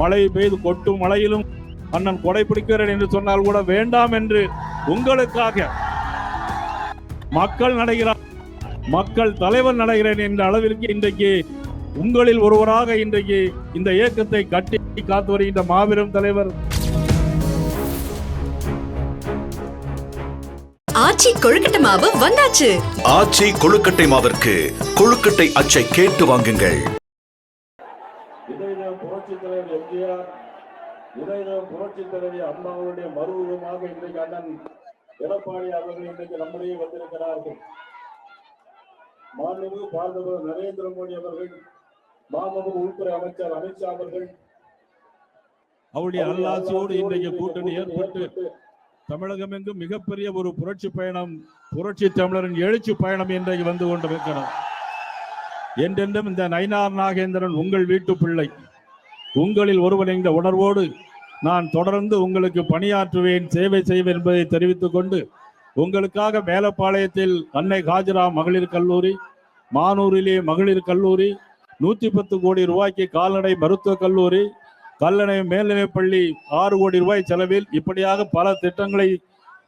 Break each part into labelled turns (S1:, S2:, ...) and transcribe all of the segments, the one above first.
S1: மழை பெய்து கொட்டும் மழையிலும் அண்ணன் கொடை பிடிக்கிறேன் என்று சொன்னால் கூட வேண்டாம் என்று உங்களுக்காக மக்கள் நடைகிறார். மக்கள் தலைவர் நடைகிறேன் என்ற அளவிற்கு இன்றைக்கு உங்களில் ஒருவராக இன்றைக்கு இந்த இயக்கத்தை கட்டி காத்து வருகின்ற மாபெரும் தலைவர்.
S2: ஆச்சி கொழுக்கட்டை மாவு வந்தாச்சு.
S3: ஆச்சி கொழுக்கட்டை மாவிற்கு கொழுக்கட்டை அச்சை கேட்டு வாங்குங்கள்.
S1: தலைவர் எம்ஜிஆர் இதயம் புரட்சி தலைவி அம்மாவுடைய மறுரூபமாக இன்றைக்கு அண்ணன் எடப்பாடி அவர்கள் இன்றைக்கு நம்முடைய வந்திருக்கிறார்கள். மாண்புமிகு பாரத நரேந்திர மோடி அவர்கள் மாண்புமிகு உள்துறை அமைச்சர் அமித்ஷா அவர்கள் அவருடைய அல்லாசியோடு இன்றைக்கு கூட்டணி ஏற்பட்டு தமிழகம் எங்கும் மிகப்பெரிய ஒரு புரட்சி பயணம் புரட்சி தமிழரின் எழுச்சி பயணம் இன்றைக்கு வந்து கொண்டிருக்கிறது. என்றென்றும் இந்த நயினார் நாகேந்திரன் உங்கள் வீட்டு பிள்ளை. உங்களில் ஒருவன் என்ற உணர்வோடு நான் தொடர்ந்து உங்களுக்கு பணியாற்றுவேன் சேவை செய்வேன் என்பதை தெரிவித்துக் கொண்டு உங்களுக்காக மேலப்பாளையத்தில் அன்னை காஜரா மகளிர் கல்லூரி மானூரிலே மகளிர் கல்லூரி நூற்றி பத்து கோடி ரூபாய்க்கு கால்நடை மருத்துவக் கல்லூரி கல்லணை மேல்நிலைப் பள்ளி ஆறு கோடி ரூபாய் செலவில் இப்படியாக பல திட்டங்களை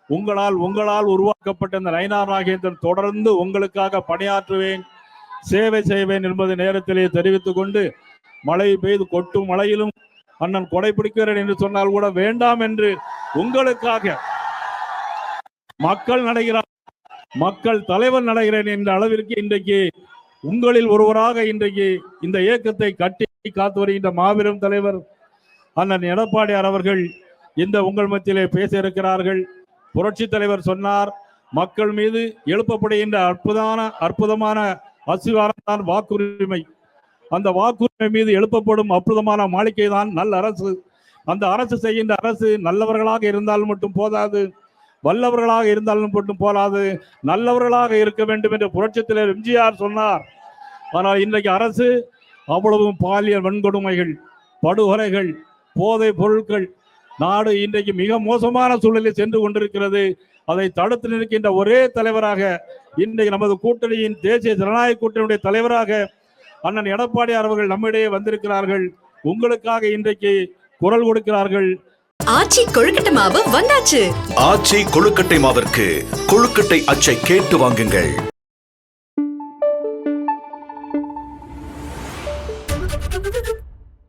S1: உங்களால் உங்களால் உருவாக்கப்பட்ட இந்த நயனார் நாகேந்திரன் தொடர்ந்து உங்களுக்காக பணியாற்றுவேன் சேவை செய்வேன் என்பதை நேரத்திலே தெரிவித்துக் கொண்டு மழை பெய்து கொட்டும் மழையிலும் அண்ணன் கொடை பிடிக்கிறேன் என்று சொன்னால் கூட வேண்டாம் என்று உங்களுக்காக மக்கள் நடைகிறார். மக்கள் தலைவர் நடைகிறேன் என்ற அளவிற்கு இன்றைக்கு உங்களில் ஒருவராக இன்றைக்கு இந்த இயக்கத்தை கட்டி காத்து வருகின்ற மாபெரும் தலைவர் அண்ணன் எடப்பாடியார் அவர்கள் இந்த உங்கள் மத்தியிலே பேச இருக்கிறார்கள். புரட்சி தலைவர் சொன்னார் மக்கள் மீது எழுப்பப்படுகின்ற அற்புதமான அற்புதமான அசிவாரம் தான் வாக்குரிமை. அந்த வாக்குரிமை மீது எழுப்பப்படும் அற்புதமான மாளிகை தான் நல்ல அரசு. அந்த அரசு செய்கின்ற அரசு நல்லவர்களாக இருந்தால் மட்டும் போதாது. வல்லவர்களாக இருந்தாலும் மட்டும் போதாது நல்லவர்களாக இருக்க வேண்டும் என்று புரட்சித் எம்ஜிஆர் சொன்னார். ஆனால் இன்றைக்கு அரசு அவ்வளவு பாலியல் வன்கொடுமைகள் படுகொலைகள் போதை பொருட்கள் நாடு இன்றைக்கு மிக மோசமான சூழலில் சென்று கொண்டிருக்கிறது. அதை தடுத்து நிற்கின்ற ஒரே தலைவராக இன்றைக்கு நமது கூட்டணியின் தேசிய ஜனநாயக கூட்டணியுடைய தலைவராக அண்ணன் எடப்பாடி அவர்கள் நம்மிடையே வந்திருக்கிறார்கள். உங்களுக்காக இன்றைக்கு குரல் கொடுக்கிறார்கள்.
S2: ஆச்சி கொழுக்கட்டை மாவு வந்தாச்சு.
S3: ஆச்சி கொழுக்கட்டை மாவிற்கு கொழுக்கட்டை அச்சை கேட்டு வாங்குங்கள்.